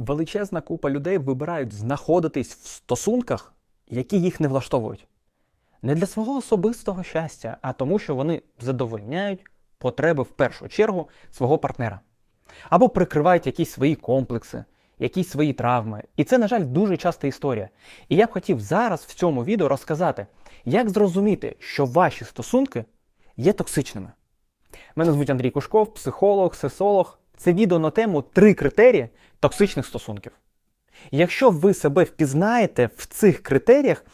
Величезна купа людей вибирають знаходитись в стосунках, які їх не влаштовують. Не для свого особистого щастя, а тому, що вони задовольняють потреби в першу чергу свого партнера. Або прикривають якісь свої комплекси, якісь свої травми. І це, на жаль, дуже часта історія. І я б хотів зараз в цьому відео розказати, як зрозуміти, що ваші стосунки є токсичними. Мене звуть Андрій Кушков, психолог, сесолог. Це відео на тему три критерії токсичних стосунків. Якщо ви себе впізнаєте в цих критеріях,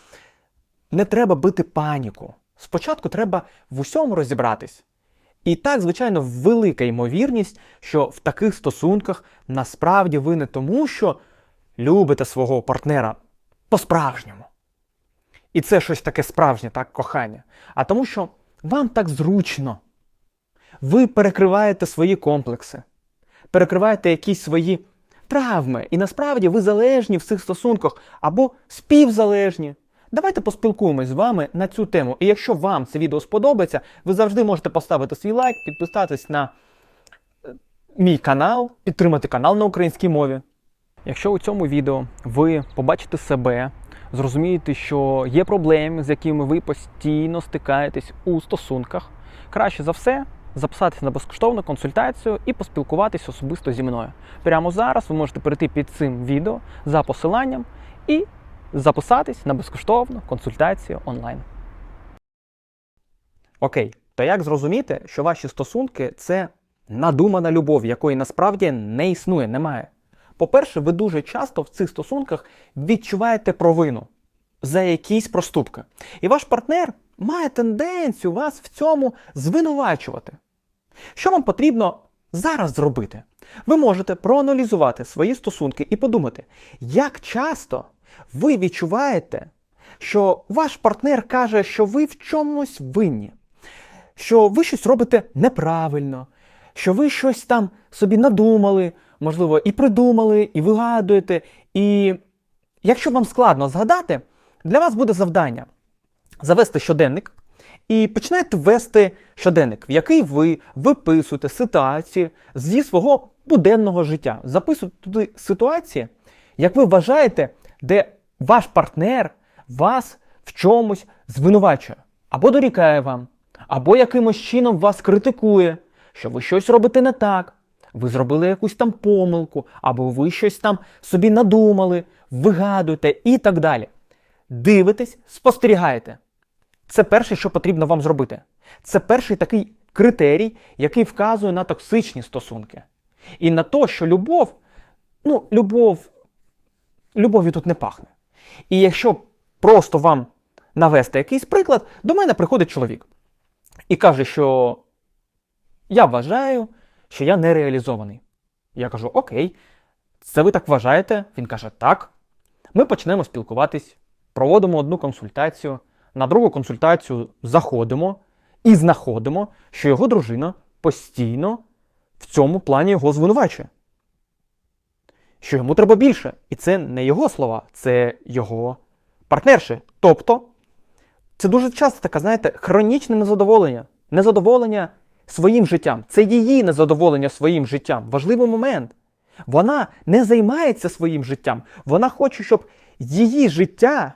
не треба бити паніку. Спочатку треба в усьому розібратись. І так, звичайно, велика ймовірність, що в таких стосунках насправді ви не тому, що любите свого партнера по-справжньому. І це щось таке справжнє, так, кохання. А тому, що вам так зручно. Ви перекриваєте свої комплекси, перекриваєте якісь свої травми. І насправді ви залежні в цих стосунках або співзалежні. Давайте поспілкуємось з вами на цю тему. І якщо вам це відео сподобається, ви завжди можете поставити свій лайк, підписатись на е, мій канал, підтримати канал на українській мові. Якщо у цьому відео ви побачите себе, зрозумієте, що є проблеми, з якими ви постійно стикаєтесь у стосунках, краще за все записатися на безкоштовну консультацію і поспілкуватись особисто зі мною. Прямо зараз ви можете перейти під цим відео за посиланням і записатись на безкоштовну консультацію онлайн. Окей, то як зрозуміти, що ваші стосунки це надумана любов, якої насправді не існує, немає? По-перше, ви дуже часто в цих стосунках відчуваєте провину за якісь проступки. І ваш партнер має тенденцію вас в цьому звинувачувати. Що вам потрібно зараз зробити? Ви можете проаналізувати свої стосунки і подумати, як часто ви відчуваєте, що ваш партнер каже, що ви в чомусь винні, що ви щось робите неправильно, що ви щось там собі надумали, можливо, і придумали, і вигадуєте. І якщо вам складно згадати, для вас буде завдання завести щоденник і починаєте вести щоденник, в який ви виписуєте ситуації зі свого буденного життя. Записуєте туди ситуації, як ви вважаєте, де ваш партнер вас в чомусь звинувачує, або дорікає вам, або якимось чином вас критикує, що ви щось робите не так, ви зробили якусь там помилку, або ви щось там собі надумали, вигадуєте і так далі. Дивитесь, спостерігаєте. Це перше, що потрібно вам зробити. Це перший такий критерій, який вказує на токсичні стосунки. І на те, що любов, ну, любов, любов'ю тут не пахне. І якщо просто вам навести якийсь приклад, до мене приходить чоловік і каже, що я вважаю, що я не реалізований. Я кажу, окей, це ви так вважаєте? Він каже, так. Ми почнемо спілкуватись, проводимо одну консультацію, на другу консультацію заходимо і знаходимо, що його дружина постійно в цьому плані його звинувачує. Що йому треба більше. І це не його слова, це його партнерші. Тобто, це дуже часто таке, знаєте, хронічне незадоволення. Незадоволення своїм життям. Це її незадоволення своїм життям. Важливий момент. Вона не займається своїм життям. Вона хоче, щоб її життя,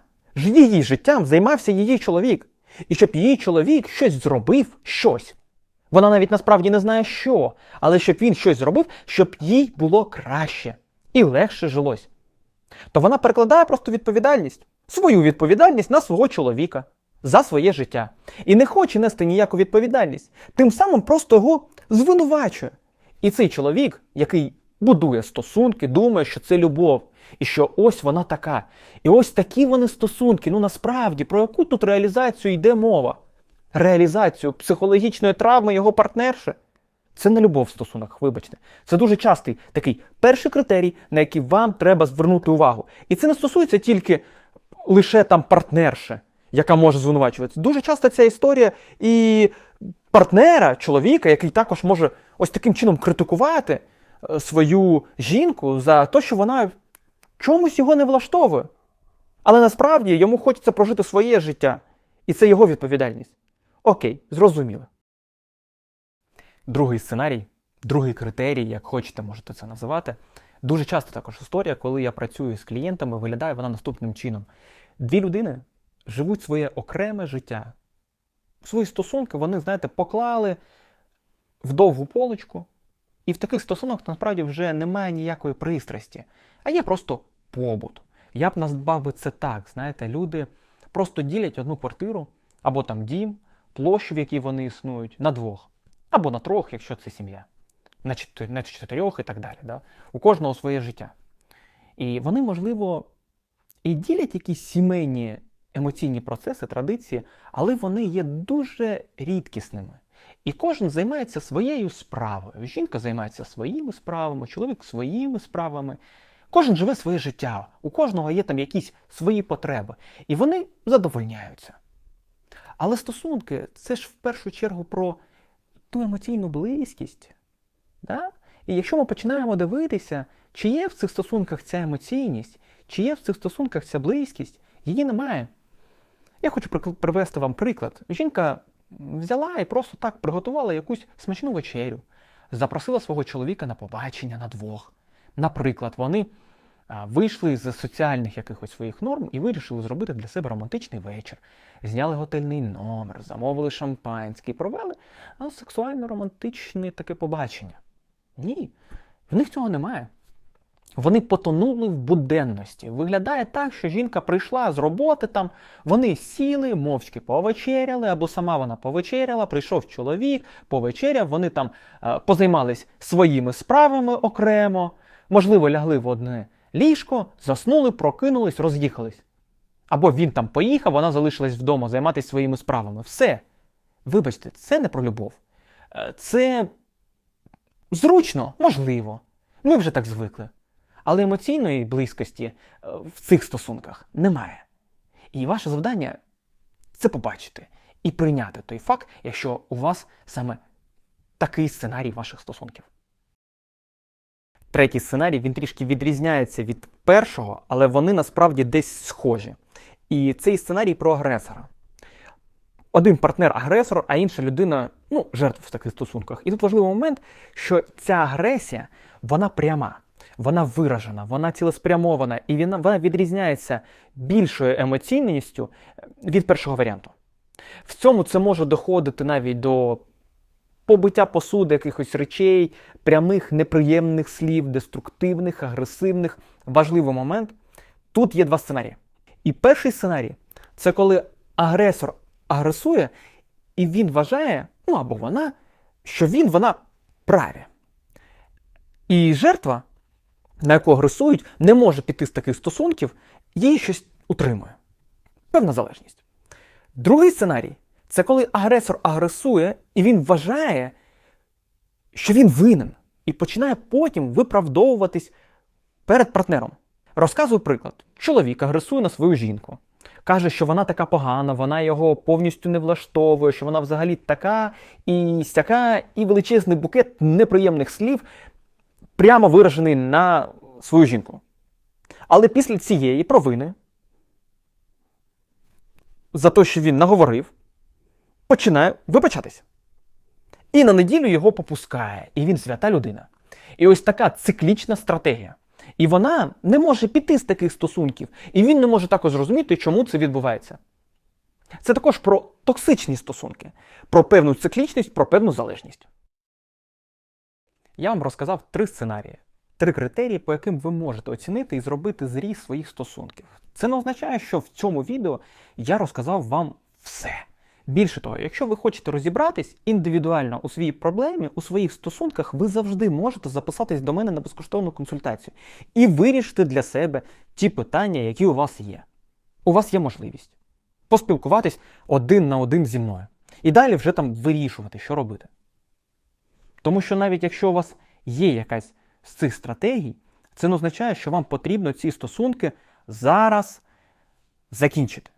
її життям займався її чоловік. І щоб її чоловік щось зробив, щось. Вона навіть насправді не знає що, але щоб він щось зробив, щоб їй було краще і легше жилось. То вона перекладає просто відповідальність, свою відповідальність на свого чоловіка за своє життя. І не хоче нести ніяку відповідальність. Тим самим просто його звинувачує. І цей чоловік, який будує стосунки, думає, що це любов, і що ось вона така. І ось такі вони стосунки. Ну насправді, про яку тут реалізацію йде мова? Реалізацію психологічної травми його партнерши. Це не любов в стосунках, вибачте. Це дуже частий такий перший критерій, на який вам треба звернути увагу. І це не стосується тільки лише там партнерши, яка може звинувачуватися. Дуже часто ця історія і партнера, чоловіка, який також може ось таким чином критикувати е, свою жінку за те, що вона чомусь його не влаштовує. Але насправді йому хочеться прожити своє життя. І це його відповідальність. Окей, зрозуміло. Другий сценарій, другий критерій, як хочете, можете це називати, Дуже часто також історія, коли я працюю з клієнтами, виглядає вона наступним чином. Дві людини живуть своє окреме життя. Свої стосунки вони, знаєте, поклали в довгу полочку, і в таких стосунках насправді вже немає ніякої пристрасті, а є просто побут. Я б назвав би це так. Знаєте, люди просто ділять одну квартиру або там дім, площу, в якій вони існують, на двох, або на трьох, якщо це сім'я, на чотирьох і так далі. Да? У кожного своє життя. І вони, можливо, і ділять якісь сімейні емоційні процеси, традиції, але вони є дуже рідкісними. І кожен займається своєю справою. Жінка займається своїми справами, чоловік своїми справами. Кожен живе своє життя, у кожного є там якісь свої потреби, і вони задовольняються. Але стосунки це ж в першу чергу про ту емоційну близькість. Да? І якщо ми починаємо дивитися, чи є в цих стосунках ця емоційність, чи є в цих стосунках ця близькість, її немає. Я хочу привести вам приклад. Жінка взяла і просто так приготувала якусь смачну вечерю, запросила свого чоловіка на побачення на двох. Наприклад, вони вийшли з соціальних якихось своїх норм і вирішили зробити для себе романтичний вечір. Зняли готельний номер, замовили шампанське провели сексуально-романтичне таке побачення. Ні, в них цього немає. Вони потонули в буденності. Виглядає так, що жінка прийшла з роботи там, вони сіли, мовчки повечеряли, або сама вона повечеряла, прийшов чоловік, повечеряв, вони там позаймались своїми справами окремо, можливо, лягли в одне ліжко, заснули, прокинулись, роз'їхались. Або він там поїхав, вона залишилась вдома займатися своїми справами. Все. Вибачте, це не про любов. Е, Це зручно, можливо. Ми вже так звикли. Але емоційної близькості е, в цих стосунках немає. І ваше завдання це побачити і прийняти той факт, якщо у вас саме такий сценарій ваших стосунків. Третій сценарій він трішки відрізняється від першого, але вони насправді десь схожі. І цей сценарій про агресора. Один партнер агресор, а інша людина ну, жертва в таких стосунках. І тут важливий момент, що ця агресія вона пряма, вона виражена, вона цілеспрямована, і вона, вона відрізняється більшою емоційністю від першого варіанту. В цьому це може доходити навіть до побиття посуди якихось речей, прямих неприємних слів, деструктивних, агресивних. Важливий момент. Тут є два сценарії. І перший сценарій це коли агресор агресує, і він вважає, ну або вона, що він, вона праві. І жертва, на яку агресують, не може піти з таких стосунків, їй щось утримує. Певна залежність. Другий сценарій це коли агресор агресує, і він вважає, що він винен, і починає потім виправдовуватись перед партнером. Розказую приклад: чоловік агресує на свою жінку. Каже, що вона така погана, вона його повністю не влаштовує, що вона взагалі така і сяка, і величезний букет неприємних слів, прямо виражений на свою жінку. Але після цієї провини, за те, що він наговорив, починає вибачатися. І на неділю його попускає, і він свята людина. І ось така циклічна стратегія. І вона не може піти з таких стосунків, і він не може також зрозуміти, чому це відбувається. Це також про токсичні стосунки, про певну циклічність, про певну залежність. Я вам розказав три сценарії, три критерії, по яким ви можете оцінити і зробити зріз своїх стосунків. Це не означає, що в цьому відео я розказав вам все. Більше того, якщо ви хочете розібратись індивідуально у своїй проблемі, у своїх стосунках, ви завжди можете записатись до мене на безкоштовну консультацію і вирішити для себе ті питання, які у вас є. У вас є можливість поспілкуватись один на один зі мною. І далі вже там вирішувати, що робити. Тому що навіть якщо у вас є якась з цих стратегій, це не означає, що вам потрібно ці стосунки зараз закінчити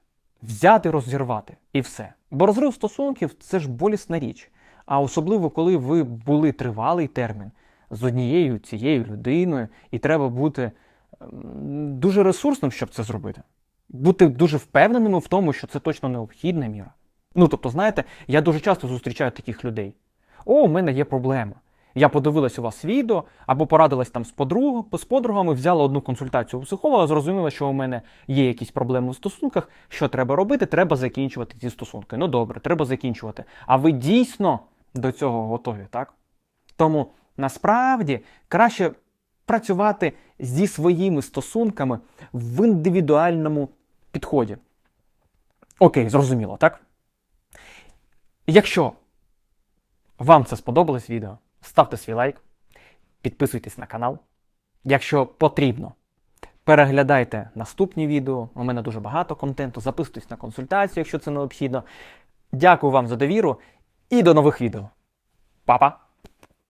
взяти, розірвати і все. Бо розрив стосунків це ж болісна річ. А особливо, коли ви були тривалий термін з однією цією людиною, і треба бути ем, дуже ресурсним, щоб це зробити. Бути дуже впевненими в тому, що це точно необхідна міра. Ну тобто, знаєте, я дуже часто зустрічаю таких людей. О, у мене є проблема. Я подивилась у вас відео або порадилась там з, подруг, з подругами, взяла одну консультацію у психолога, зрозуміла, що у мене є якісь проблеми у стосунках. Що треба робити? Треба закінчувати ці стосунки. Ну добре, треба закінчувати. А ви дійсно до цього готові, так? Тому насправді краще працювати зі своїми стосунками в індивідуальному підході. Окей, зрозуміло, так? Якщо вам це сподобалось відео, ставте свій лайк, підписуйтесь на канал. Якщо потрібно, переглядайте наступні відео. У мене дуже багато контенту. Записуйтесь на консультацію, якщо це необхідно. Дякую вам за довіру і до нових відео. Па-па!